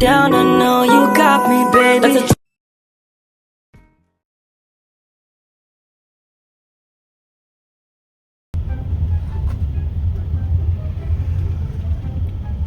down, I know you got me, baby.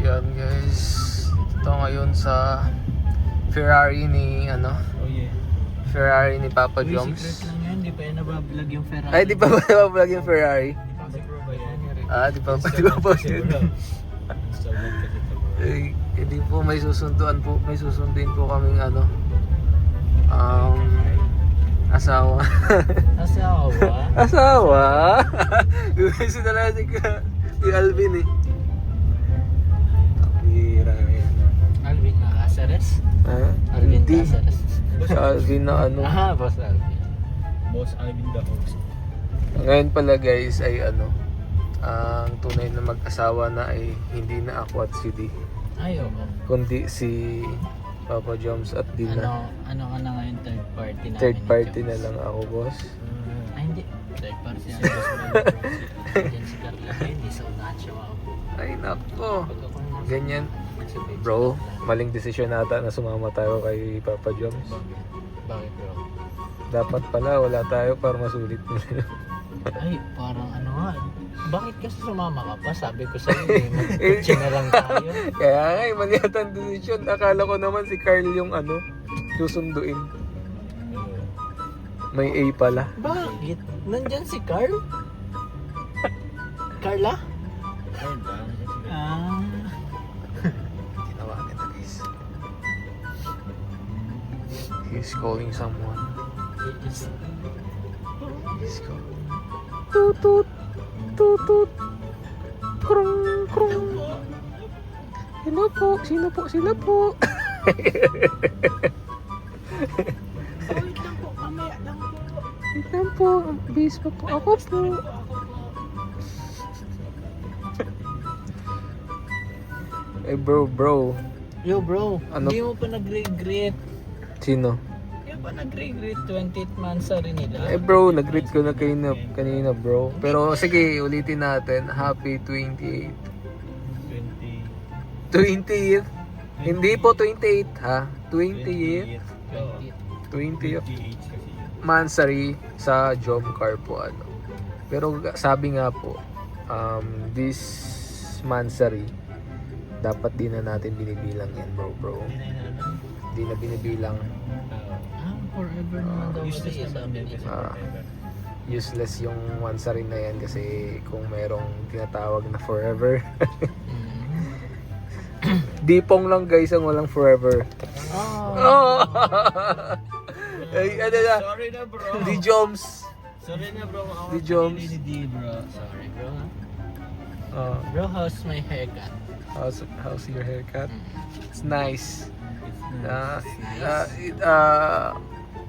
Yan guys. Ito ngayon sa Ferrari ni ano? Oh yeah. Ferrari ni Papa Uy, Joms. secret lang yan. Di pa yan nabablog yung Ferrari. Ay, di pa ba nabablog yung Ferrari? Kasi bro ba yan? Ah, di pa ba? Di pa ba kasi ito bro. Eh, hindi po may susunduan po, may susundin po kaming ano. Um, asawa. Asawa? asawa? Gusto na lang si, Ka- si Alvin eh. Pira yan. Alvin na Caceres? Ha? Alvin Hindi. Caceres? Si Alvin na ano. Ah, boss Alvin. Boss Alvin the host. Ngayon pala guys ay ano, ang tunay na mag-asawa na ay hindi na ako at si D, Ay, oo. kundi si Papa Joms at Dina. Ano, ano ka na ngayon third party namin Third ni party na lang ako, boss. Ay, hindi. Third party na bro. Diyan si Carla. Ay, hindi sa unahan siya ako. Ay nako. Pag ako nasa- Ganyan. Bro, maling desisyon nata na sumama tayo kay Papa Joms. Bakit bro? Dapat pala wala tayo para masulit nila. Ay, parang ano nga. Bakit kasi sumama ka pa? Sabi ko sa'yo eh. Magkutsi na lang tayo. Kaya nga, eh, mali yata ang desisyon. Akala ko naman si Carl yung ano, susunduin. May A pala. Bakit? Nandyan si Carl? Carla? Ayun ba? Ah. Tinawagan na guys. He's calling someone. Is- He's calling. Tutut! Tutut! Krong! Krong! Hello po! Sino po? Sino po? Wait lang po, mamaya lang po. Wait lang po. Pa po ako po. Eh bro, bro. Yo bro, Ano? hindi mo pa nag-regret. Sino? Pa nag-regret 28 months sa rin nila. Eh bro, nag-greet ko na kanina, kanina bro. Pero sige, ulitin natin. Happy 28. 20. 20th. Hindi po 28 ha. 20th. 20. 20th 28 kasi yun. Mansari sa Jomcar po ano. Pero ga- sabi nga po, um, this Mansari, dapat di na natin binibilang yan bro bro. Hindi na na binibilang. Ah, forever naman daw Useless naman sabi din nila. kasi Ah. Useless yung Mansari na yan kasi kung merong tinatawag na forever. Dipong lang guys ang walang forever. Oh. Oh! Ay, ano na? Sorry na bro. Di Joms. Sorry na bro. Ako Di Joms. pinili ni D bro. Sorry bro. Oh, Bro, how's my haircut? how's, how's your haircut? Mm. It's nice. It's Uh, Nice. uh, it- uh,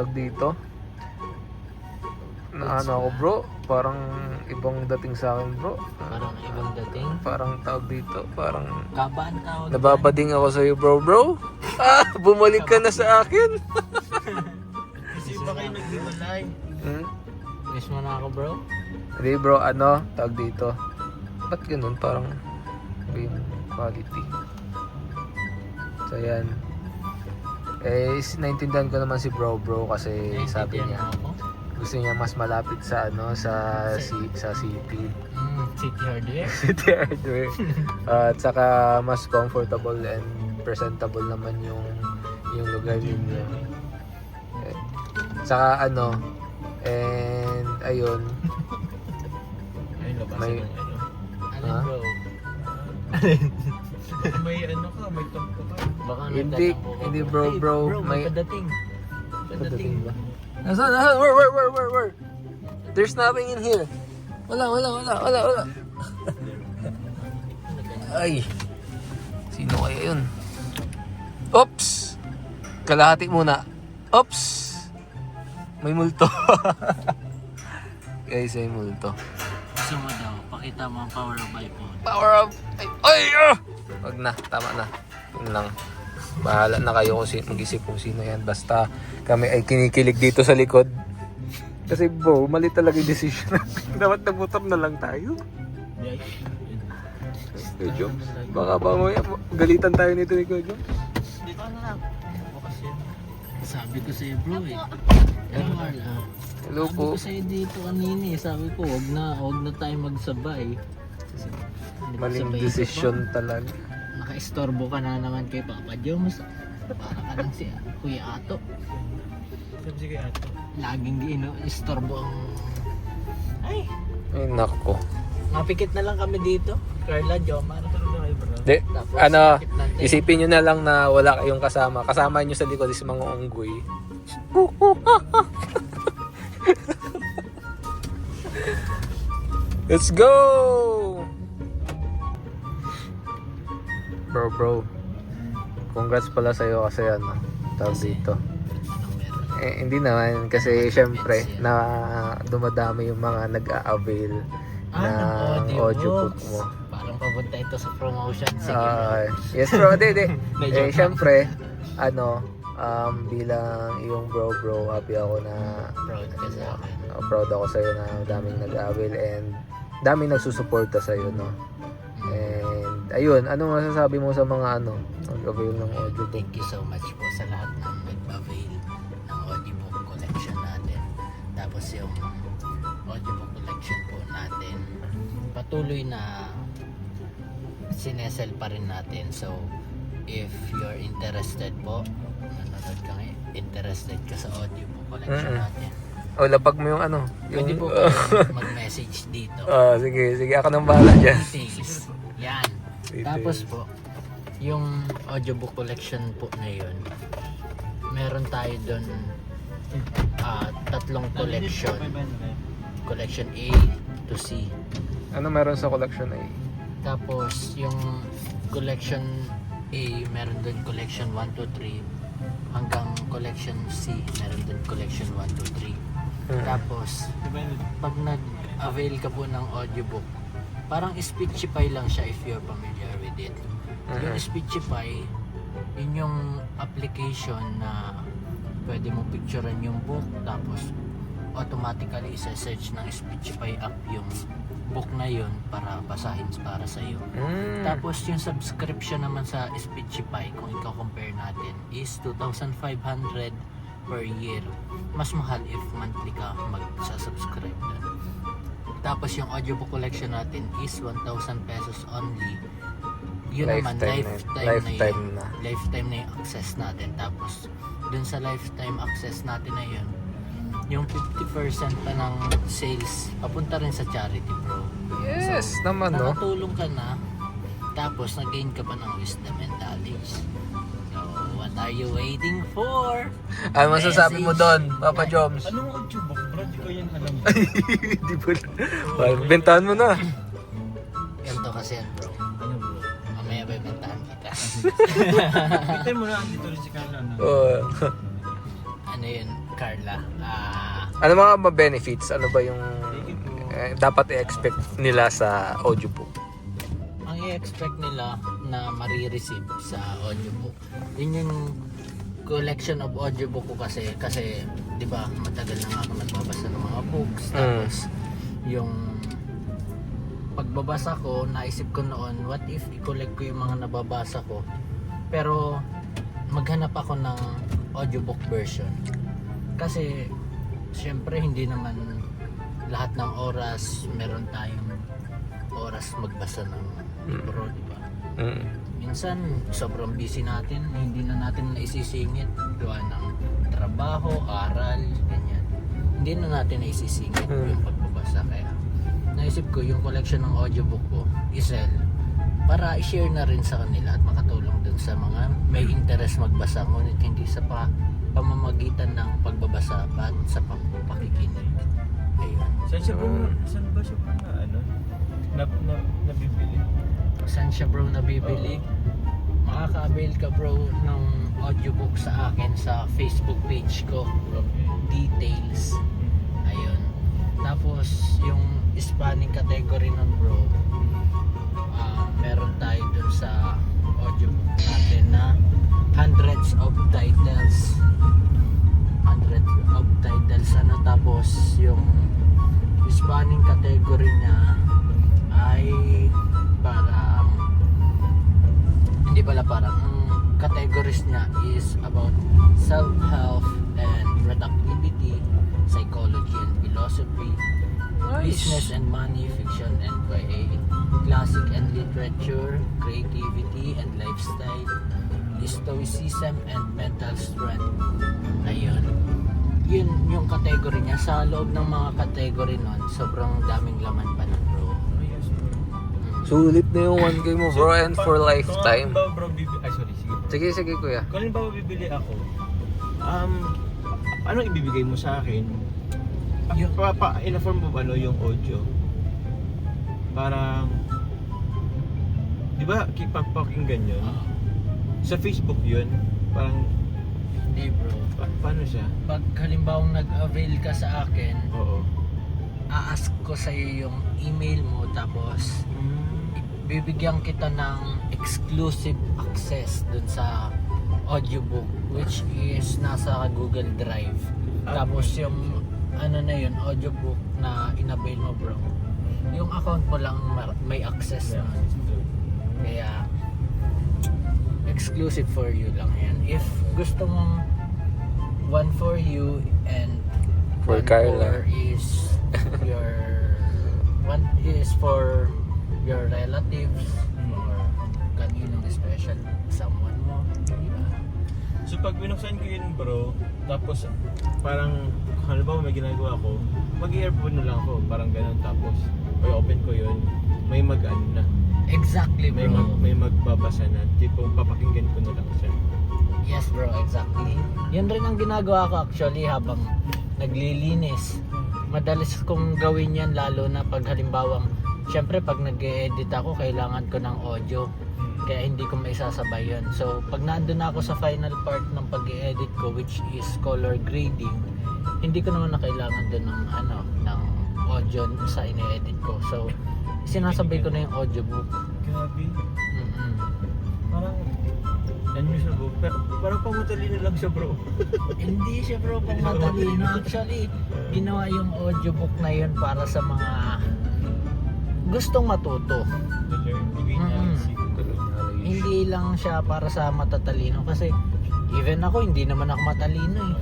tag dito. Na ano ako bro, parang ibang dating sa akin bro. Parang ibang dating. Parang tawag dito, parang Kabaan tawag. nababading ako sa iyo bro bro. Ah, bumalik ka na sa akin. Kasi ba kayo naghiwalay? Hmm? Miss mo na ako bro? Hindi bro, ano, tawag dito. Ba't ganun? Parang yung quality. So yan. Eh, naintindihan ko naman si bro bro kasi sabi niya gusto niya mas malapit sa ano sa si, sa city. Mm, city hardware. City hardware. at saka mas comfortable and presentable naman yung yung lugar ninyo. Eh, Saka ano and ayun labasan May- ano. Ano bro? May ano ka, may ka. Baka Hindi, hindi, bro, bro, Ay, may may- padating. Padating ba? Nasaan? Nasaan? Where, where, where, where, where? There's nothing in here. Wala, wala, wala, wala, wala. Ay. Sino kaya yun? Oops! Kalahati muna. Oops! May multo. Guys, may multo. Gusto mo daw, pakita mo ang power of iPhone. Power up! Ay! Ay! Ah! Wag na, tama na. Yun lang. Bahala na kayo kung si- mag-isip kung sino yan. Basta kami ay kinikilig dito sa likod. Kasi bro, mali talaga yung decision natin. Dapat nagmotor na lang tayo. Kuya Joms, baka ba mo galitan tayo nito ni Kuya Joms. Hindi sabi ko sa'yo bro eh. Hello Carla. Hello Sabi po. ko sa'yo dito kanina eh. Sabi ko, wag na, wag na tayo magsabay. Maling desisyon talaga. Naka-istorbo ka na naman kay Papa Joms. Para ka lang si Kuya Ato. Sabi si kay Ato. Laging ino, istorbo ang... Ay! Ay, nako. Mapikit na lang kami dito. Carla, Jomar. Bro. Di, Tapos, ano, isipin nyo na lang na wala kayong kasama. Kasama nyo sa likod is mga unggoy. Let's go! Bro, bro. Congrats pala sa'yo kasi ano, tawag Kasi- dito. Eh, hindi naman kasi syempre na dumadami yung mga nag-a-avail Ah, ng audiobook. audiobook mo. Parang papunta ito sa promotion. Sige. Ah, yes bro, di. Medyo- eh, syempre, ano, um, bilang yung bro bro, happy ako na proud ka sa akin. uh, proud ako sa'yo na daming nag-avail and daming nagsusuporta sa'yo, no? Ayun, ano masasabi mo sa mga ano, nag-avail ng audiobook? Thank you so much po sa lahat ng nag-avail ng audiobook collection natin. Tapos yung audiobook collection po natin, patuloy na sinesel pa rin natin. So, if you're interested po, nanonood ka ngayon, interested ka sa audiobook collection Mm-mm. natin, O, lapag mo yung ano, pwede yung... po kayo mag-message dito. Ah, sige, sige, ako nang bahala dyan. Details. Tapos po, yung audiobook collection po na yun, meron tayo doon ah, tatlong collection. Collection A to C. Ano meron sa collection A? Tapos yung collection A, meron doon collection 1 to 3 hanggang collection C, meron doon collection 1 to 3. Hmm. Tapos, pag nag-avail ka po ng audiobook, parang Speechify lang siya if you're familiar with it. Yung Mhm. Speechify, yun yung application na pwede mo picturean yung book tapos automatically isa-search ng Speechify app yung book na yun para basahin para sa iyo. Mm. Tapos yung subscription naman sa Speechify, kung i-compare natin, is 2,500 per year. Mas mahal if monthly ka mag-subscribe dun. Tapos yung audiobook collection natin is 1,000 pesos only. Yun naman, Lifetime na- lifetime, lifetime na, na. yun. Lifetime na yung access natin. Tapos, dun sa lifetime access natin na yun, yung 50% pa ng sales, papunta rin sa charity bro. Yes, naman no. Nakatulong ka na, tapos nag-gain ka pa ng wisdom and knowledge. So, what are you waiting for? Ano masasabi mo doon, Papa Joms? Anong audiobook bro? Di ko yan alam. Di ba? Bentahan mo na. Ganito kasi yan bro. ano bro? Mamaya bebentahan kita. Kita mo na, andito rin si Carla na. Oh. ano yun, Carla? Ah, ano mga benefits? Ano ba yung eh, dapat i-expect nila sa audiobook? ang i-expect nila na marireceive sa audiobook. Yun yung collection of audiobook ko kasi kasi 'di ba matagal na nga ako nagbabasa ng mga books Mm. tapos yung pagbabasa ko naisip ko noon what if i-collect ko yung mga nababasa ko pero maghanap ako ng audiobook version kasi syempre hindi naman lahat ng oras meron tayong oras magbasa ng libro, di ba? Mm. Minsan, sobrang busy natin, hindi na natin naisisingit gawa ng trabaho, aral, ganyan. Hindi na natin naisisingit Hmm. yung pagbabasa. Kaya, naisip ko yung collection ng audiobook ko, isell, para i-share na rin sa kanila at makatulong dun sa mga may interest magbasa, ngunit hindi sa pa, pamamagitan ng pagbabasa, at sa pakikinig. Ayun. Saan siya? Mm. Saan ba siya bro na ano? Na, na, nabibili? Saan siya bro nabibili makaka-avail ka bro ng audiobook sa akin sa Facebook page ko. Details. Ayun. Tapos yung spanning category nun bro ah, meron tayo dun sa audiobook natin na hundreds of titles. Hundreds of titles. Ano tapos yung spanning category niya ay parang hindi pala parang categories niya is about self-help and productivity, psychology and philosophy, nice. business and money, fiction and YA, classic and literature, creativity and lifestyle, stoicism and mental strength. Ayun. Yun yung category niya. Sa loob ng mga category nun, sobrang daming laman pa na. Sulit na yung 1K mo bro and for Kung lifetime. halimbawa, bro, bibi- Ay, sorry, sige bro. Sige, sige kuya. Kung halimbawa bibili ako, um, anong ibibigay mo sa akin? Yung- Pa, pa, in-form mo ba ano, yung audio? Parang, di ba, kipagpakinggan yun? Ah, Sa Facebook yun, parang, Hindi, bro. pa, paano siya? Pag halimbawang nag-avail ka sa akin, Oo. a-ask ko sa iyo yung email mo tapos bibigyan kita ng exclusive access dun sa audiobook which is nasa Google Drive. Ah, Tapos yung ano na yun, audiobook na inavail mo bro. Yung account mo lang may access Yeah. na. Kaya exclusive for you lang yan. If gusto mong one for you and For one Carla. is your one is for your relatives or kaninong special someone mo. Diba? So pag binuksan ko yun bro, tapos parang halimbawa may ginagawa ko, mag-earphone na lang ako, parang ganun tapos may open ko yun, may mag ano na, Exactly may bro. mag, may magbabasa na, tipong papakinggan ko na lang siya. Yes bro, exactly. Yan rin ang ginagawa ko actually habang naglilinis. Madalas kong gawin yan lalo na pag halimbawang Siyempre pag nag-edit ako kailangan ko ng audio kaya hindi ko maisasabay yun. So pag nandun na ako sa final part ng pag edit ko which is color grading hindi ko naman na kailangan dun ng ano ng audio sa ine-edit ko. So sinasabay ko na yung audiobook. Grabe, mm parang unusual bro, pero parang pamutalino lang siya bro. Hindi siya bro pang matalino. Actually, ginawa yung audiobook na yun para sa mga gustong matuto. Siguro. Hindi lang siya para sa matatalino kasi even ako hindi naman ako matalino eh.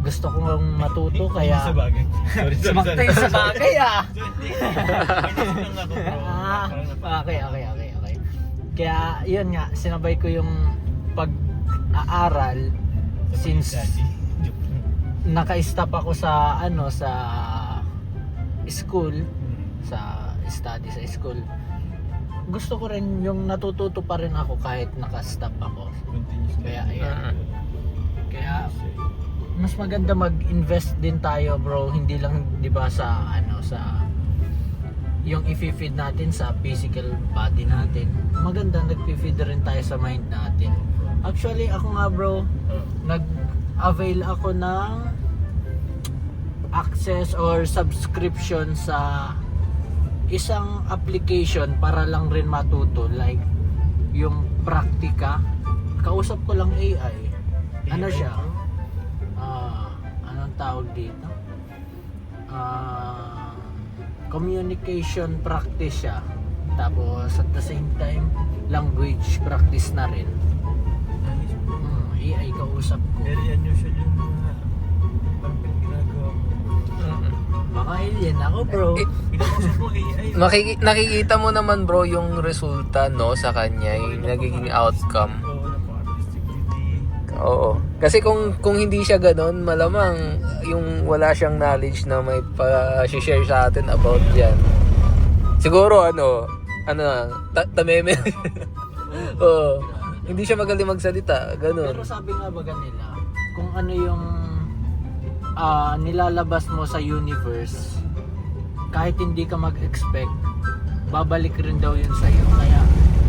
Gusto kong matuto Hindi sa kaya bagay. Sorry, sorry, sa bagay ah. Ah, okay, okay, okay, okay. Kaya yun nga, sinabay ko yung pag-aaral since naka-stop ako sa ano sa school sa study sa school gusto ko rin yung natututo pa rin ako kahit naka-stop ako. Kaya, ayan. Mm. kaya mas maganda mag-invest din tayo bro hindi lang 'di ba sa ano sa yung i-feed natin sa physical body natin maganda nag-feed rin tayo sa mind natin actually ako nga bro nag-avail ako ng access or subscription sa isang application para lang rin matuto like yung praktika. Kausap ko lang AI ano siya? Ah anong tawag dito? Ah communication practice siya. Tapos at the same time language practice na rin. Hmm, AI kausap ko. Very unusual yung alien ako bro Eh, nakikita mo naman bro yung resulta no sa kanya, yung nagiging outcome. Oo. Kasi kung kung hindi siya ganoon, malamang yung wala siyang knowledge na may pa-share sa atin about yan. Siguro ano, ano ta tameme. Oo. Hindi siya magaling magsalita, ganoon. Pero sabi nga ba nila, kung ano yung ah, nilalabas mo sa universe, kahit hindi ka mag-expect, babalik rin daw yun sa'yo. Kaya,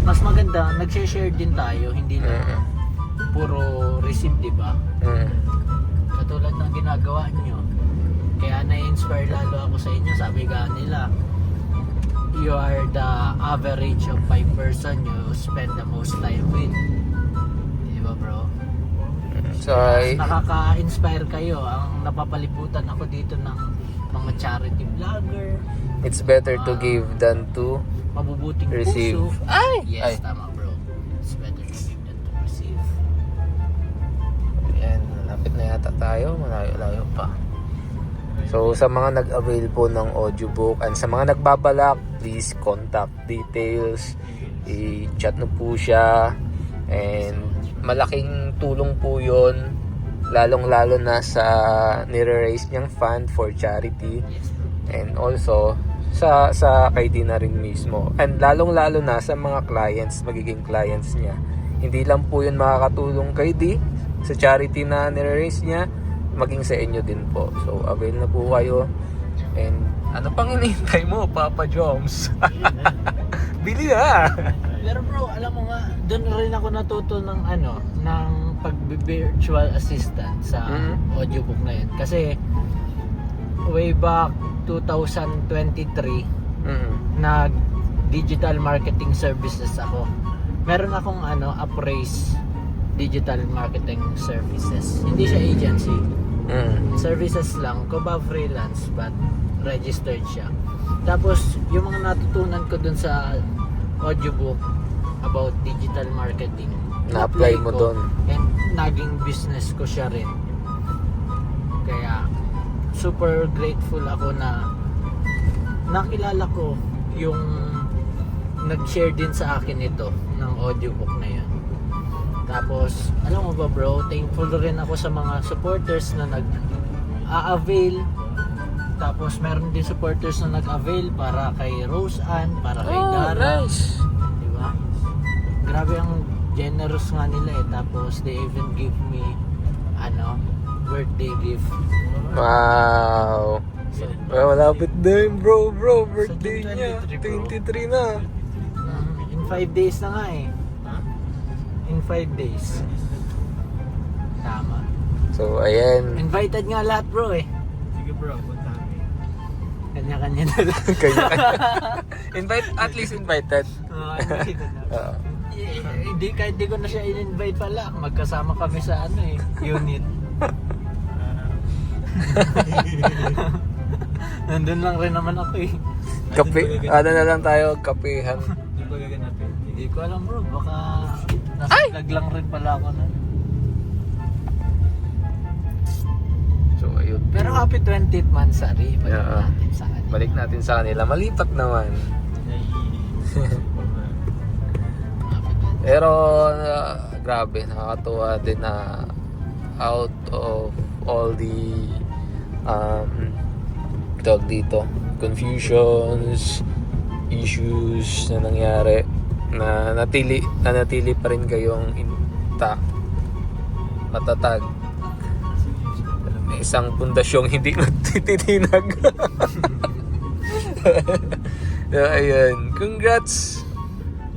mas maganda, nag-share din tayo, hindi lang Mm. puro receive, di ba? Mm. Katulad ng ginagawa nyo. Kaya na-inspire lalo ako sa inyo. Sabi nga nila, you are the average of five person you spend the most time with. Di ba bro? So, I, nakaka-inspire kayo. Ang napapalibutan ako dito ng mga charity vlogger, it's better to give than to mabubuting receive. puso. Ay! Yes, Ay. tama bro. It's better to give than to receive. Yan, malapit na yata tayo. Malayo-layo pa. So sa mga nag-avail po ng audiobook and sa mga nagbabalak, please contact details. I-chat na po siya. And malaking tulong po yon lalong-lalo na sa nire-raise niyang fund for charity. And also sa sa kay Di na rin mismo. And lalong-lalo na sa mga clients magiging clients niya. Hindi lang po yun makakatulong kay Di sa charity na nire-raise niya maging sa inyo din po. So avail na po kayo. And ano pang inihintay mo Papa Joms? Bili na Pero bro, alam mo nga, doon rin ako natuto ng ano, ng pag-virtual assistant sa Mhm. audiobook na yun. Kasi way back 2023, mm nag digital marketing services ako. Meron akong ano, Appraise digital marketing services. Hindi siya agency. mm Services lang, kuba freelance but registered siya. Tapos yung mga natutunan ko dun sa audiobook about digital marketing, Na-apply mo dun. And naging business ko siya rin. Kaya super grateful ako na nakilala ko yung nag-share din sa akin ito ng audiobook na yun. Tapos, alam mo ba bro, thankful rin ako sa mga supporters na nag-a-avail. Tapos, meron din supporters na nag-avail para kay Rose Ann, para kay oh Dara. nice Di ba? Grabe ang generous nga nila eh. Tapos they even give me ano, birthday gift. wow So, well, malapit na yun, bro, bro. Birthday Sa niya. 23, 23 na. mm, in 5 days na nga eh. In 5 days. Tama. So, ayan. Invited nga lahat bro eh. Sige bro. Kanya-kanya na lang. Kanya Invite, at least invited. Oo, invited na. Oo. Eh, Hindi, kahit di ko na siya in-invite pala. Magkasama kami sa ano eh, unit. Nandun lang rin naman ako eh. kape, ano na lang tayo, kapehan. Hindi ko alam bro, baka nasa vlog lang rin pala ako na. Pero happy 20th Mansari. Balik Yeah. natin sa kanila. Balik natin sa kanila. Malipat naman. Happy 20th. Pero, uh, grabe, nakakatuwa din na out of all the um, tawag dito, confusions, issues na nangyari, na natili, na natili pa rin kayong intact, matatag. May isang pundasyong hindi natitinag. so, ayun. Congrats!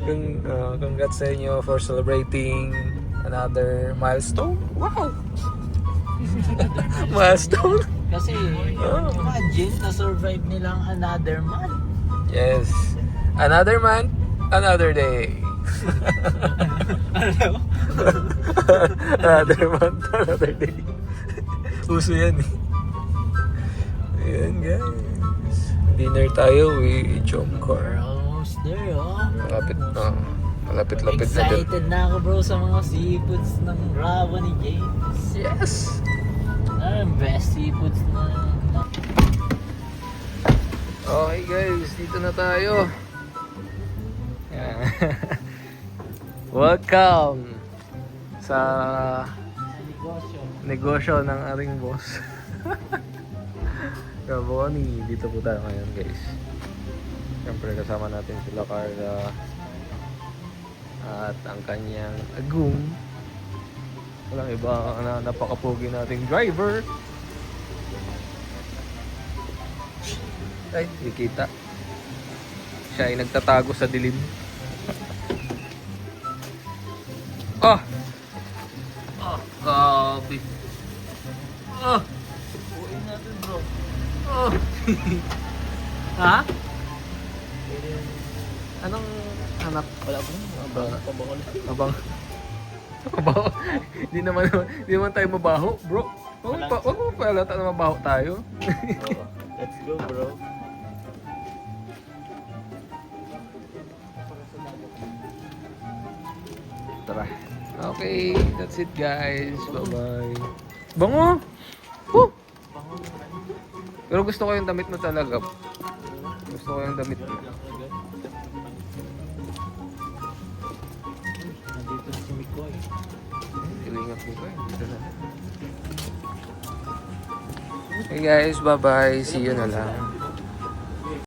Kung, uh, congrats sa inyo for celebrating another milestone. Wow! milestone? Kasi, Oh. imagine, na-survive nilang another month. Yes. Another month, another day. another month, another day. Uso yan eh. Ayan guys. Dinner tayo with Jomcar. We're almost there, oh. Malapit na. Malapit-lapit na din. Excited na ako bro sa mga seafoods ng Bravo ni James. Yes! Ano yung best seafoods na... Okay guys, dito na tayo. Welcome sa negosyo. ng aring boss. Gaboni, dito po tayo ngayon guys. Siyempre kasama natin sila Carla at ang kanyang agum. Walang iba na napakapogi nating driver. Ay, hindi kita. Siya ay nagtatago sa dilim. Ah! ha? Anong hanap? Wala ko. Abang. Pabakol. Abang. Mabaho. Hindi naman, hindi naman tayo mabaho, bro. Huwag mo pa, huwag mo pa halata na mabaho tayo. Let's go bro. Tara. Okay, that's it guys. Bye-bye. Bango! Pero gusto ko yung damit mo talaga. Gusto ko yung damit mo. Nandito na si Mikoy. Ilingat mo ka. Dito na. Okay guys, bye-bye. See you na lang.